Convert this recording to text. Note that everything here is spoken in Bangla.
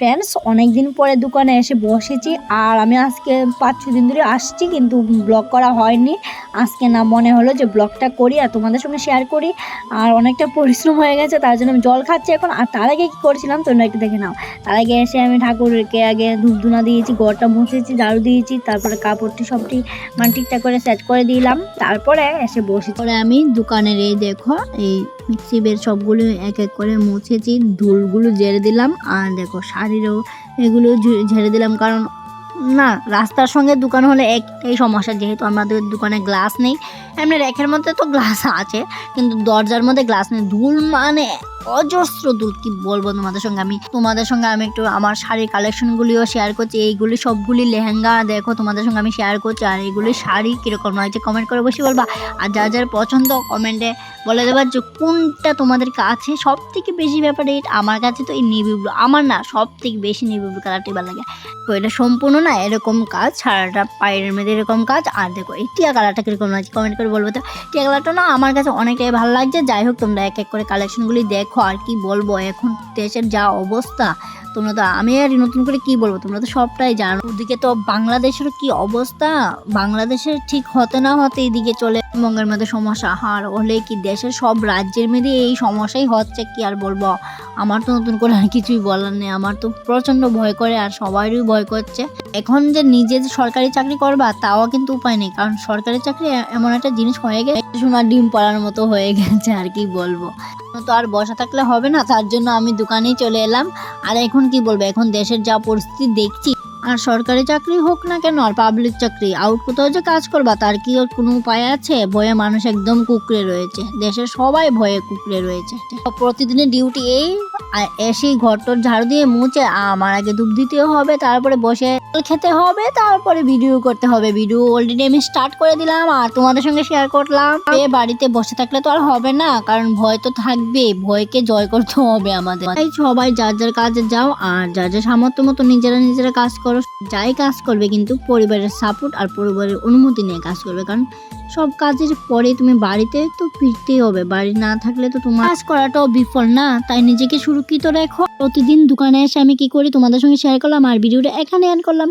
ফ্রেন্ডস অনেক দিন পরে দোকানে এসে বসেছি আর আমি আজকে পাঁচ ছ দিন ধরে আসছি কিন্তু ব্লগ করা হয়নি। আজকে না মনে হলো যে ব্লগটা করি আর তোমাদের সঙ্গে শেয়ার করি। আর অনেকটা পরিশ্রম হয়ে গেছে, তার জন্য আমি জল খাচ্ছি এখন। আর তার আগে কী করেছিলাম তোমরা একটু দেখে নাও। তার আগে এসে আমি ঠাকুরকে আগে ধূপ ধুনা দিয়েছি, ঘরটা মুছেছি, ঝাড়ু দিয়েছি, তারপরে কাপড়টি সবটি মানে ঠিকঠাক করে সেট করে দিলাম। তারপরে এসে বসে পরে আমি দোকানের এই দেখো, এই মিক্সি বের সবগুলো এক এক করে মুছেছি, ধুলগুলো ঝেড়ে দিলাম। আর দেখো শাড়িরও এগুলো ঝেড়ে দিলাম, কারণ না, রাস্তার সঙ্গে দোকান হলে এক, এই সমস্যা, যেহেতু আমাদের দোকানে গ্লাস নেই, এমনি র্যাকের মধ্যে তো গ্লাস আছে, কিন্তু দরজার মধ্যে গ্লাস নেই, ধুল মানে অজস্র ধুল কি বলব তোমাদের সঙ্গে? আমি, তোমাদের সঙ্গে আমি একটু আমার শাড়ির কালেকশনগুলিও শেয়ার করছি। এইগুলি সবগুলি লেহেঙ্গা, দেখো তোমাদের সঙ্গে আমি শেয়ার করছি। আর এইগুলি শাড়ি কীরকম হয়েছে কমেন্ট করে বসে বলবা। আর যা যার পছন্দ কমেন্টে বলে দেবার যে কোনটা তোমাদের কাছে সব থেকে বেশি ব্যাপারে আমার কাছে তো এই নেভি ব্লু আমার না সব থেকে বেশি নেভি ব্লু কালারটি ভালো লাগে তো এটা সম্পূর্ণ না এরকম কাজ, সারাটা পায়ের মধ্যে এরকম কাজ। আর দেখো, এই টিয়া কালারটা কীরকম লাগছে কমেন্ট করে বলব তো। টিয়া কালারটা না আমার কাছে অনেকটাই ভালো লাগছে যাই হোক, তোমরা এক এক করে কালেকশনগুলি দেখো। আর কি বলব, এখন দেশের যা অবস্থা, তোমরা তো, আমি আর নতুন করে কি বলব, তোমরা তো সবটাই জানো। ওদিকে তো বাংলাদেশের কি অবস্থা? বাংলাদেশের ঠিক হতে না হতে এদিকে চলে বঙ্গের মধ্যে সমস্যা হার হলে কি দেশের সব রাজ্যের মধ্যে এই সমস্যাই হচ্ছে, কি আর বলব? আমার তো নতুন করে আর কিছুই বলার নেই। আমার তো প্রচণ্ড ভয় করে আর সবারই ভয় করছে। এখন যে নিজে যে সরকারি চাকরি করবা তাও কিন্তু উপায় নেই। কারণ সরকারি চাকরি এমন একটা জিনিস হয়ে গেছে সোনার ডিম পড়ার মতো হয়ে গেছে, আর কি বলব। তো আর বসা থাকলে হবে না, তার জন্য আমি দোকানেই চলে এলাম। আর এখন কি বলব, এখন দেশের যা পরিস্থিতি দেখছি আর সরকারি চাকরি হোক না কেন, আর পাবলিক চাকরি আউট কোথাও যে কাজ করবা, তার কি ওর কোনো উপায় আছে? ভয়ে মানুষ একদম কুকড়ে রয়েছে। দেশের সবাই ভয়ে কুকড়ে রয়েছে। প্রতিদিনের ডিউটি এই এসেই ঘরটর ঝাড়ু দিয়ে মুছে, আমার আগে দুধ দিতেও হবে, তারপরে বসে খেতে হবে, তারপরে ভিডিও করতে হবে। ভিডিও অলরেডি আমি স্টার্ট করে দিলাম, আর তোমাদের সঙ্গে শেয়ার করলাম। এ বাড়িতে বসে থাকলে তো আর হবে না, কারণ ভয় তো থাকবে ভয়কে জয় করতে হবে আমাদের। সবাই যার যার কাজে যাও, আর যার যার সামর্থ্য মতো নিজেরা নিজেরা কাজ করো। যাই কাজ করবে কিন্তু পরিবারের সাপোর্ট আর পরিবারের অনুমতি নিয়ে কাজ করবে। কারণ সব কাজের পরে তুমি বাড়িতে তো ফিরতেই হবে। বাড়ি না থাকলে তো তোমার কাজ করাটাও বিফল না। তাই নিজেকে সুরক্ষিত রেখো। প্রতিদিন দোকানে এসে আমি কি করি তোমাদের সঙ্গে শেয়ার করলাম আর ভিডিওটা এখানে অ্যাড করলাম।